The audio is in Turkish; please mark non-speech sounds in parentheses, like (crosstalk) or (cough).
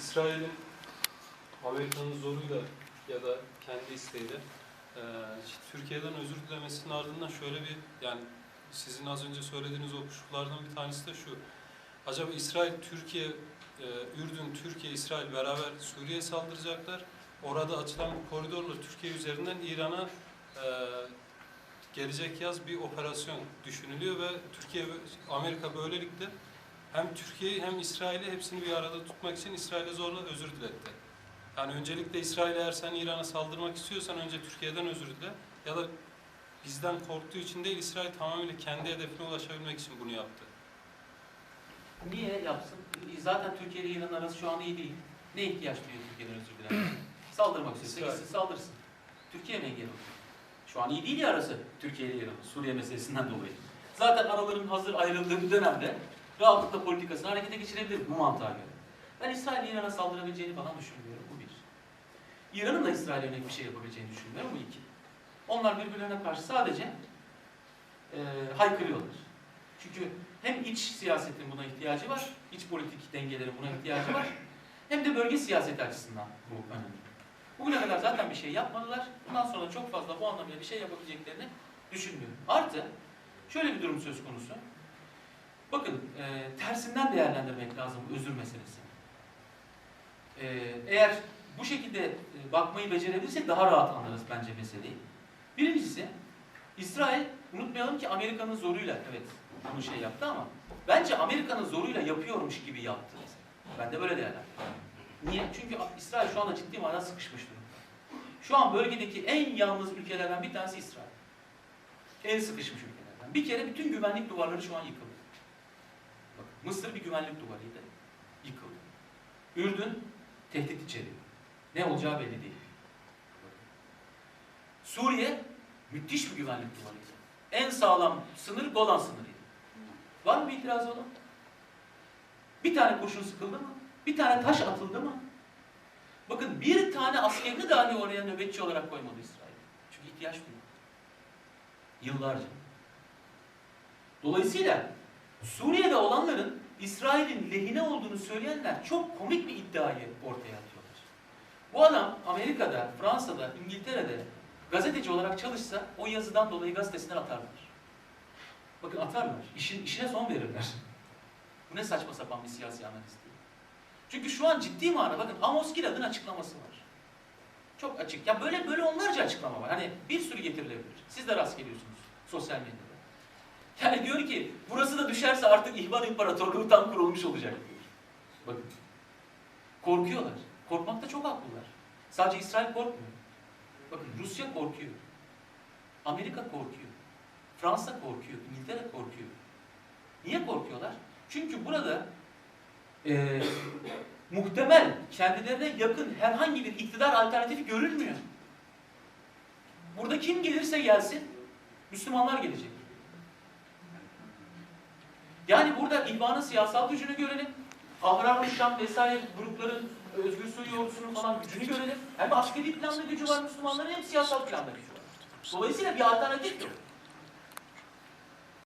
İsrail'in Amerika'nın zoruyla ya da kendi isteğiyle e, Türkiye'den özür dilemesinin ardından şöyle bir yani sizin az önce söylediğiniz o kuşkulardan bir tanesi de şu. Acaba İsrail, Türkiye, e, Ürdün, Türkiye, İsrail beraber Suriye'ye saldıracaklar. Orada açılan bu koridorla Türkiye üzerinden İran'a e, gelecek yaz bir operasyon düşünülüyor ve Türkiye ve Amerika böylelikle hem Türkiye'yi hem İsrail'i hepsini bir arada tutmak için İsrail'e zorla özür diletti. Yani öncelikle İsrail eğer sen İran'a saldırmak istiyorsan önce Türkiye'den özür dile ya da bizden korktuğu için değil İsrail tamamıyla kendi hedefine ulaşabilmek için bunu yaptı. Niye yapsın? Zaten Türkiye ile İran arası şu an iyi değil. Ne ihtiyaç duyuyor Türkiye'den özür dilemek? Saldırmak istiyorsa gitsin saldırsın. Türkiye mi engel oluyor? Şu an iyi değil ya arası Türkiye ile İran. Suriye meselesinden dolayı. Zaten araların hazır ayrıldığı bir dönemde rahatlıkla politikasını harekete geçirebilir bu mantığa göre. Ben İsrail'in İran'a saldırabileceğini falan düşünmüyorum. Bu bir. İran'ın da İsrail'e yönelik bir şey yapabileceğini düşünmüyorum. Bu iki. Onlar birbirlerine karşı sadece e, haykırıyorlar. Çünkü hem iç siyasetin buna ihtiyacı var, iç politik dengelerin buna ihtiyacı var. Hem de bölge siyaseti açısından bu önemli. Bugüne kadar zaten bir şey yapmadılar. Bundan sonra çok fazla bu anlamda bir şey yapabileceklerini düşünmüyorum. Artı şöyle bir durum söz konusu. Bakın e, tersinden değerlendirmek lazım özür meselesini. E, eğer bu şekilde e, bakmayı becerebilirsek daha rahat anlarız bence meseleyi. Birincisi İsrail unutmayalım ki Amerika'nın zoruyla evet bunu şey yaptı ama bence Amerika'nın zoruyla yapıyormuş gibi yaptı. Ben de böyle değerlendiriyorum. Niye? Çünkü İsrail şu anda ciddi manada sıkışmış durumda. Şu an bölgedeki en yalnız ülkelerden bir tanesi İsrail. En sıkışmış ülkelerden. Bir kere bütün güvenlik duvarları şu an yıkıldı. Mısır bir güvenlik duvarıydı. Yıkıldı. Ürdün tehdit içeriyor. Ne olacağı belli değil. Suriye müthiş bir güvenlik duvarıydı. En sağlam sınır Golan sınırıydı. Var mı bir itiraz olan? Bir tane kurşun sıkıldı mı? Bir tane taş atıldı mı? Bakın bir tane askerini dahi oraya nöbetçi olarak koymadı İsrail. Çünkü ihtiyaç duymadı. Yıllarca. Dolayısıyla Suriye'de olanların İsrail'in lehine olduğunu söyleyenler çok komik bir iddiayı ortaya atıyorlar. Bu adam Amerika'da, Fransa'da, İngiltere'de gazeteci olarak çalışsa o yazıdan dolayı gazetesinden atarlar. Bakın atarlar. İşin, işine son verirler. Bu ne saçma sapan bir siyasi analiz değil. Çünkü şu an ciddi manada bakın Amos Gilad'ın açıklaması var. Çok açık. Ya böyle böyle onlarca açıklama var. Hani bir sürü getirilebilir. Siz de rast geliyorsunuz sosyal medyada. (laughs) Yani diyor ki burası da düşerse artık İhvan İmparatorluğu tam kurulmuş olacak diyor. Bakın. Korkuyorlar. Korkmakta çok haklılar. Sadece İsrail korkmuyor. Bakın Rusya korkuyor. Amerika korkuyor. Fransa korkuyor. İngiltere korkuyor. Niye korkuyorlar? Çünkü burada e, (laughs) muhtemel kendilerine yakın herhangi bir iktidar alternatifi görülmüyor. Burada kim gelirse gelsin Müslümanlar gelecek. Yani burada İhvan'ın siyasal gücünü görelim. Ahrar Şam vesaire grupların Özgür Suriye ordusunun falan gücünü görelim. Hem askeri planda gücü var Müslümanların hem siyasal planda gücü var. Dolayısıyla bir alternatif yok.